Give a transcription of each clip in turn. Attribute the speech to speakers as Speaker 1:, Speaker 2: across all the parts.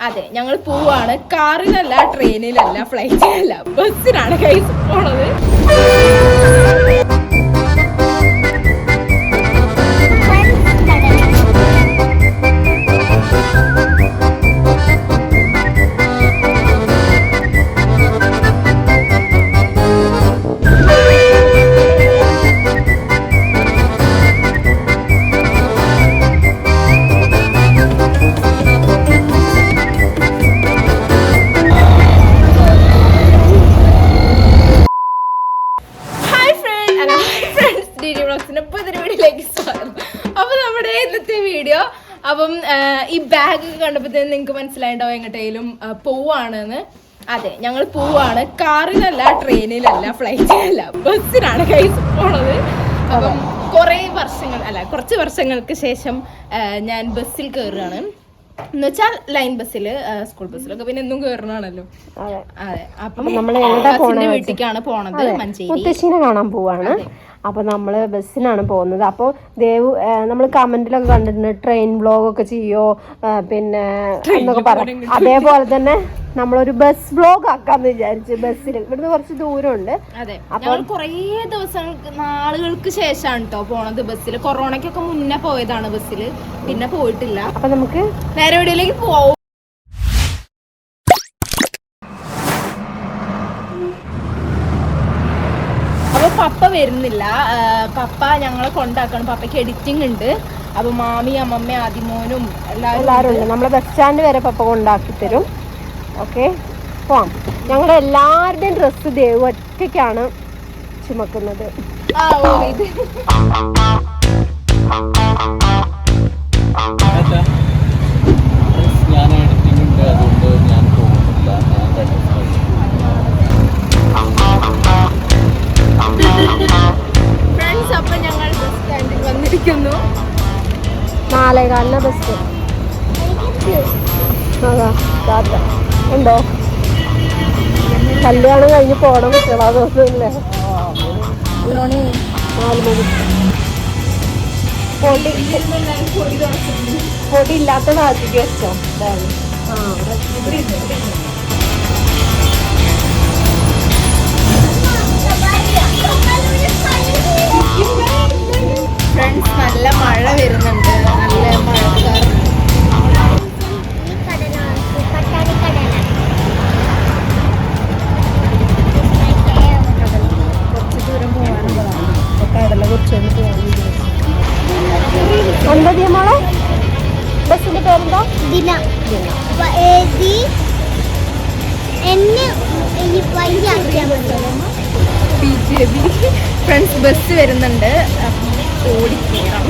Speaker 1: അതെ ഞങ്ങൾ പോവാണ്. കാറിലല്ല ട്രെയിനിലല്ല ഫ്ലൈറ്റിലല്ല ബസ്സിലാണ് കൈസ് പോണത്. കണ്ടപ്പോഴത്തേനും നിങ്ങൾക്ക് മനസ്സിലായിണ്ടാവും എങ്ങോട്ടേലും പോവാണെന്ന്. അതെ ഞങ്ങൾ പോവാണ്. കാറിലല്ല ട്രെയിനിലല്ല ഫ്ലൈറ്റിലല്ല ബസ്സിലാണ് കൈസ് പോണത്. അപ്പം കുറേ വർഷങ്ങൾ അല്ല കുറച്ച് വർഷങ്ങൾക്ക് ശേഷം ഞാൻ ബസ്സിൽ കയറുകയാണ് എന്ന് വെച്ചാൽ ലൈൻ ബസ്സിൽ സ്കൂൾ ബസ്സിലൊക്കെ പിന്നെ എന്നും കയറണാണല്ലോ
Speaker 2: അതെ.
Speaker 1: അപ്പം വീട്ടിലേക്കാണ് പോണത് മഞ്ചേരി.
Speaker 2: കാണാൻ പോവാണ്. അപ്പൊ നമ്മൾ ബസ്സിനാണ് പോകുന്നത്. അപ്പോൾ ദേവു നമ്മൾ കമന്റിലൊക്കെ കണ്ടിട്ടുണ്ട് ട്രെയിൻ വ്ലോഗ് ഒക്കെ ചെയ്യോ പിന്നെ എന്നൊക്കെ പറയാം അതേപോലെ തന്നെ നമ്മളൊരു ബസ് വ്ലോഗ് ആക്കാന്ന് വിചാരിച്ചു ബസ്സിൽ ഇവിടുന്ന് കുറച്ച് ദൂരമുണ്ട്.
Speaker 1: അതെ. ഞങ്ങൾ കുറേ ദിവസങ്ങൾക്ക് നാളുകൾക്ക് ശേഷമാണ് കേട്ടോ പോണത് ബസ്സിൽ കൊറോണയ്ക്കൊക്കെ മുന്നേ പോയതാണ് ബസ്സിൽ പിന്നെ പോയിട്ടില്ല.
Speaker 2: അപ്പൊ നമുക്ക്
Speaker 1: നേരെ എവിടെയിലേക്ക് പോവും. പപ്പ വരുന്നില്ല. പപ്പ ഞങ്ങളെ കൊണ്ടാക്കണം. പപ്പയ്ക്ക് എഡിറ്റിംഗ് ഉണ്ട്. അപ്പൊ മാമി അമ്മമ്മ ആദിമോനും എല്ലാവരും
Speaker 2: ഉണ്ട്. നമ്മളെ ബസ് സ്റ്റാൻഡ് വരെ പപ്പ കൊണ്ടാക്കി തരും. ഓക്കെ പോവാം. ഞങ്ങളുടെ എല്ലാവരുടെയും ഡ്രസ്സ് ദേവ് ഒറ്റയ്ക്കാണ് ചുമക്കുന്നത്.
Speaker 1: ആ ഓ ഇത്.
Speaker 3: ഉണ്ടോ
Speaker 2: കല്യാണം കഴിഞ്ഞ് പോണം കുട്ടികളാ നാല് മണി പൊടി പൊടി ഇല്ലാത്ത നാട്ടിക്ക് വെച്ചോ.
Speaker 1: Friends B J B. Friends bus വരുന്നുണ്ട്. ഓടിക്കേറാം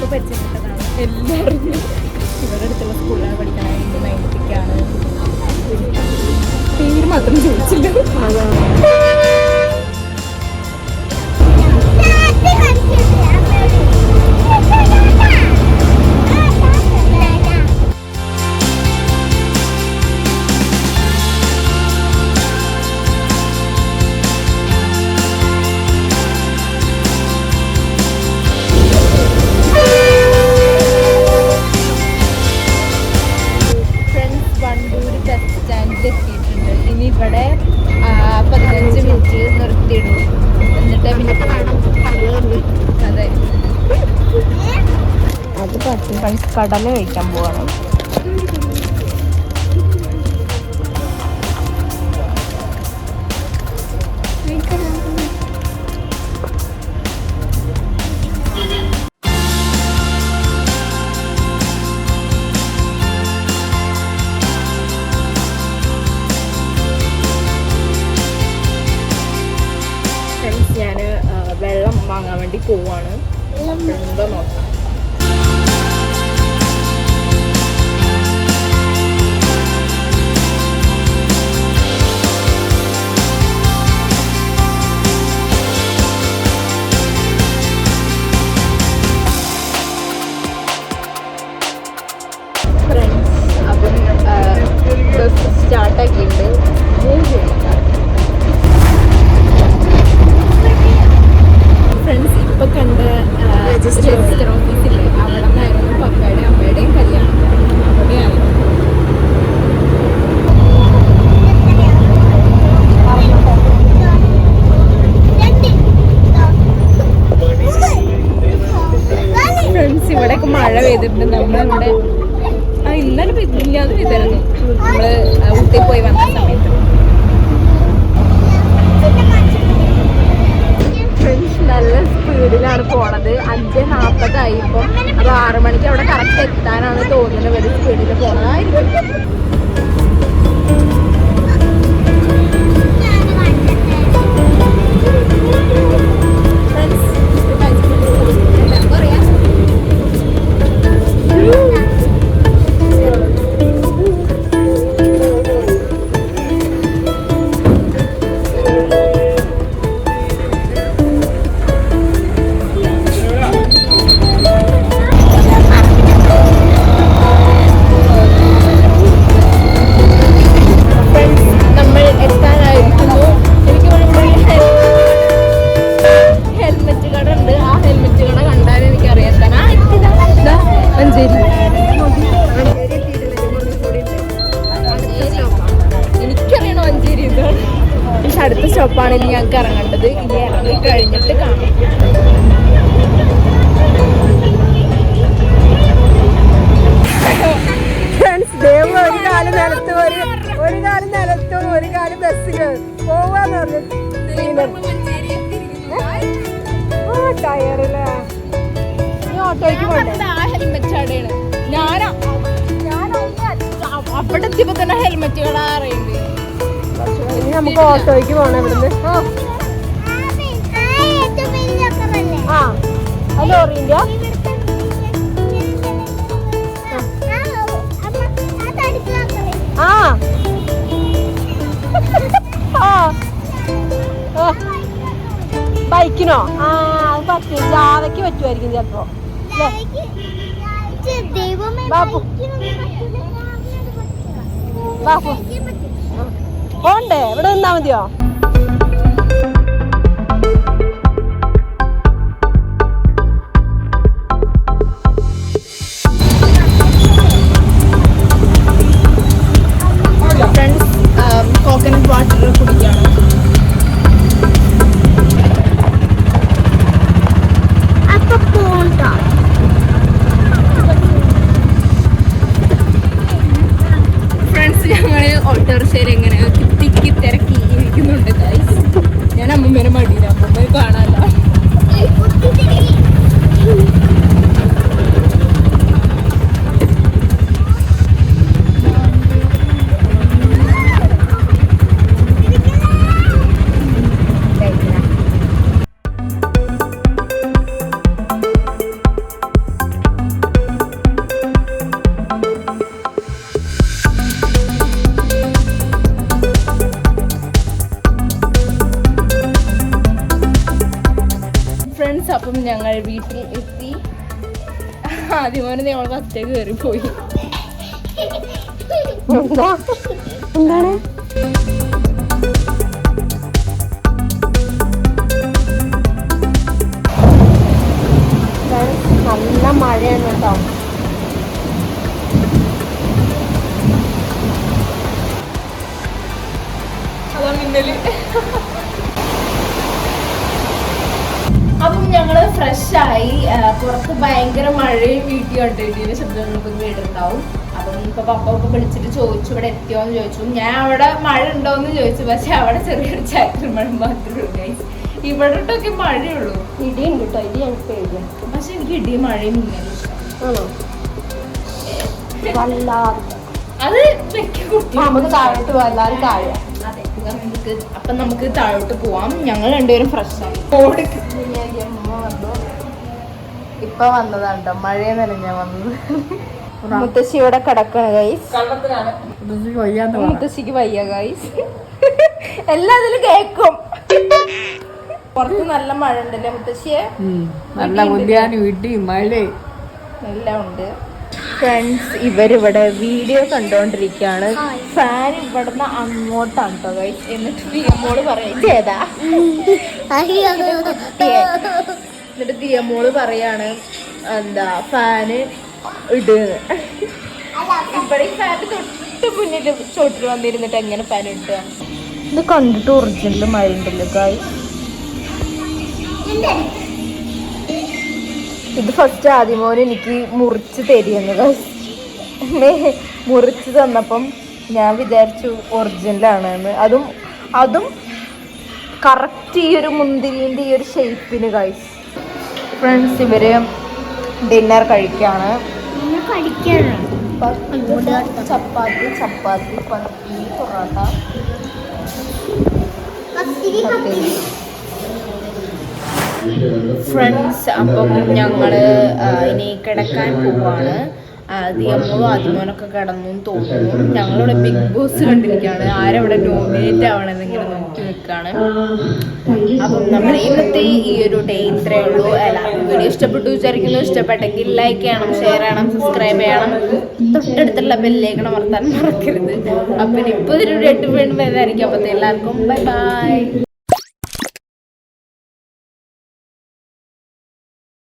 Speaker 1: ഇപ്പൊ
Speaker 2: പരിചയപ്പെട്ടതാണ്.
Speaker 1: എല്ലാവരും ഇവരുടെ അടുത്തുള്ള സ്കൂളിലാണ് പഠിക്കണത്. നയന്റിക്കാണ് പേര് മാത്രം ചോദിച്ചില്ല.
Speaker 2: അതാ. പറ്റും
Speaker 1: ഫ്രണ്ട്സ് കടല കഴിക്കാൻ പോവാണ്. ഞാൻ വെള്ളം വാങ്ങാൻ വേണ്ടി പോവാണ്. എന്താ നോക്കാം? സ്റ്റാർട്ടാക്കിയിട്ടുണ്ട്. ഫ്രണ്ട്സ് ഇപ്പൊ കണ്ട രജിസ്റ്റർ ഓഫീസില്ലേ അവിടെ നിന്നായിരുന്നു പപ്പയുടെയും അമ്മയുടെയും കല്യാണം. അവിടെയാണ് ഫ്രണ്ട്സ് ഇവിടെയൊക്കെ മഴ പെയ്തിട്ടുണ്ട്. നമ്മളിവിടെ സ്റ്റോപ്പാണ് ഇനി ഞങ്ങൾക്ക് ഇറങ്ങേണ്ടത്. ഇനി ഇറങ്ങി കഴിഞ്ഞിട്ട് കാണാം.
Speaker 2: ഞാനാ ഒരു കാലം നിലത്തും ഒരു ഒരു കാലം നിലത്തും ഒരു കാലം ബസ്സിൽ പോവാന്ന് പറഞ്ഞു. ആ ടയറിൽ. നീ ഓട്ടോയ്ക്ക്
Speaker 1: ഹെൽമെറ്റ് കടയാണ് ഞാൻ അവിടെ എത്തിയപ്പോ തന്നെ ഹെൽമെറ്റ് കട അറിയണ്ട്
Speaker 2: ഇനി നമുക്ക് ഓട്ടോയ്ക്ക് പോകണം ഇവിടുന്ന്. ആ. ആ. അത് ലോറിന്റെ ആ. ബൈക്കിനോ? ആ അത് പറ്റും. ജാവയ്ക്ക് പറ്റുമായിരിക്കും ചിലപ്പോ. ബാപ്പു. ബാപ്പു. പോണ്ടേ? ഇവിടെ നിന്നാ മതിയോ?
Speaker 1: ഫ്രണ്ട്സ് കോക്കനട്ട് ആദ്യമോനെ ഞങ്ങൾ ഫസ്റ്റ് കയറിപ്പോയി
Speaker 2: എന്താ? എന്താണ്?
Speaker 1: ഫ്രഷ് ആയി പുറത്ത് ഭയങ്കര മഴയും വീട്ടിൽ കണ്ടു ഇടിയുടെ ശബ്ദങ്ങളൊക്കെ കേട്ടിട്ടുണ്ടാവും. അപ്പം ഇപ്പൊ പപ്പ ഒക്കെ വിളിച്ചിട്ട് ചോദിച്ചു ഇവിടെ എത്തിയോ എന്ന് ചോദിച്ചു. ഞാൻ അവിടെ മഴ ഉണ്ടോന്ന് ചോദിച്ചു. പക്ഷെ അവിടെ ചെറിയൊരു ചാറ്റൽ മഴ മാത്രമേ ഉള്ളൂ. ഇവിടോട്ടൊക്കെ മഴയുള്ളൂ.
Speaker 2: ഇടി ഉണ്ട് കേട്ടോ ഇടി ഞങ്ങൾക്ക് പേടിയാണ്
Speaker 1: പക്ഷെ എനിക്ക് ഇടി മഴയും ഇങ്ങനെ ഇഷ്ടം അത്
Speaker 2: നമുക്ക് താഴോട്ട് എല്ലാവരും താഴെ
Speaker 1: അതെ നമുക്ക് അപ്പം നമുക്ക് താഴോട്ട് പോവാം. ഞങ്ങൾ രണ്ടുപേരും ഫ്രഷ് ആണ്. ഇപ്പൊ വന്നതാണ് കേട്ടോ മഴയെ നനഞ്ഞാ വന്നത്. മുത്തശ്ശി ഇവിടെ കിടക്കണ ഗൈസ് മുത്തശ്ശിക്ക് വയ്യ ഗൈസ് എല്ലാം അതിൽ കേക്കും. പുറത്ത് നല്ല മഴ ഉണ്ടല്ലേ മുത്തശ്ശിയെ?
Speaker 4: നല്ല ബുദ്ധിയാണ് ഇടി മഴ
Speaker 1: എല്ലാം ഉണ്ട്. ഫ്രണ്ട്സ് ഇവരിവിടെ വീഡിയോ കണ്ടോണ്ടിരിക്കുകയാണ് ഫാൻ ഇവിടുന്ന് അങ്ങോട്ടാണ് കേട്ടോ ഗൈസ് എന്നിട്ട് ദിയമോൾ പറയും ചെയ്താ എന്നിട്ട് ദിയമോൾ പറയാണ് എന്താ ഫാന് ഇടുന്ന് ഇവിടെ ഈ ഫാൻ തൊട്ട് മുന്നിൽ ചോട്ടിൽ വന്നിരുന്നിട്ട് എങ്ങനെ ഫാൻ ഇട്ടുക ഇത് കണ്ടിട്ട് ഒറിജിനൽ മഴ ഉണ്ടല്ലോ ഗൈസ് ഇത് ഫസ്റ്റ് ആദ്യമോന് എനിക്ക് മുറിച്ച് തരിയെന്ന് മുറിച്ച് തന്നപ്പം ഞാൻ വിചാരിച്ചു ഒറിജിനലാണെന്ന് അതും അതും കറക്റ്റ് ഈ ഒരു മുന്തിരിന്റെ ഈ ഒരു ഷേപ്പിന് ഗൈസ് ഫ്രണ്ട്സ് ഇവർ ഡിന്നർ കഴിക്കാണ്.
Speaker 5: പഠിക്കണം
Speaker 1: ചപ്പാത്തി. ചപ്പാത്തി പത്തി പൊറോട്ട. പത്തിരി ഫ്രണ്ട്സ് അപ്പം ഞങ്ങൾ ഇനി കിടക്കാൻ പോവാണ്. ദിയമ്മോളും ആദ്യമോനൊക്കെ കിടന്നു തോന്നുന്നു. ഞങ്ങളിവിടെ ബിഗ് ബോസ് കണ്ടിരിക്കുകയാണ്. ആരവിടെ നോമിനേറ്റ് ആവണമെന്ന് ഇങ്ങനെ നോക്കി നിൽക്കുകയാണ്. അപ്പം നമ്മുടെ ഇന്നത്തെ ഈ ഒരു ഡേ ഇത്രയേ ഉള്ളൂ. എല്ലാവർക്കും വീഡിയോ ഇഷ്ടപ്പെട്ടു വിചാരിക്കുന്നു. ഇഷ്ടപ്പെട്ടെങ്കിൽ ലൈക്ക് ചെയ്യണം ഷെയർ ചെയ്യണം സബ്സ്ക്രൈബ് ചെയ്യണം. തൊട്ടടുത്തുള്ള ബെല്ലേക്കണം മറത്താൻ മറക്കരുത്. അപ്പം ഇപ്പോൾ ഒരു എട്ട് വീണ്ടും വരുന്നതായിരിക്കും അപ്പം എല്ലാവർക്കും ബൈ ബൈ